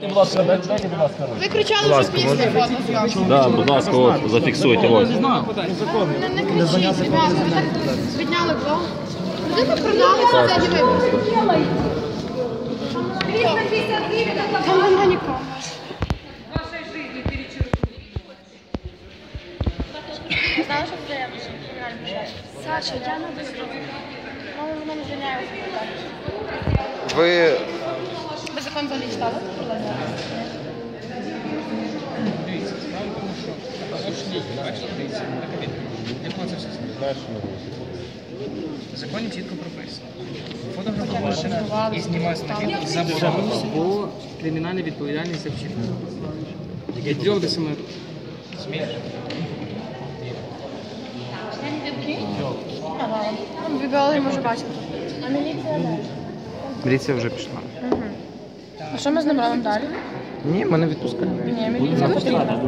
Будь ласка, дайте, будь ласка. Ви кричали, що після фотозйомки. Да, будь ласка, от, зафіксуйте. Ось. Не, не кричіть, ребята, ви так підняли блог. Куди ви? Там нема нікого. Що це? Саша, я не дозволю. Мама мене не звільняє. Ви Ви закон взагалі читали? В законі чітко прописано. Фотографувати і знімати на заборонено. Або кримінальна відповідальність за вчинення. Від трьох до семи років. Смієш? Там біологи може бачити. А міліція міліція вже пішла. А що ми з ним робимо далі? Ні, мене відпускають. Ні, міліція потрібна.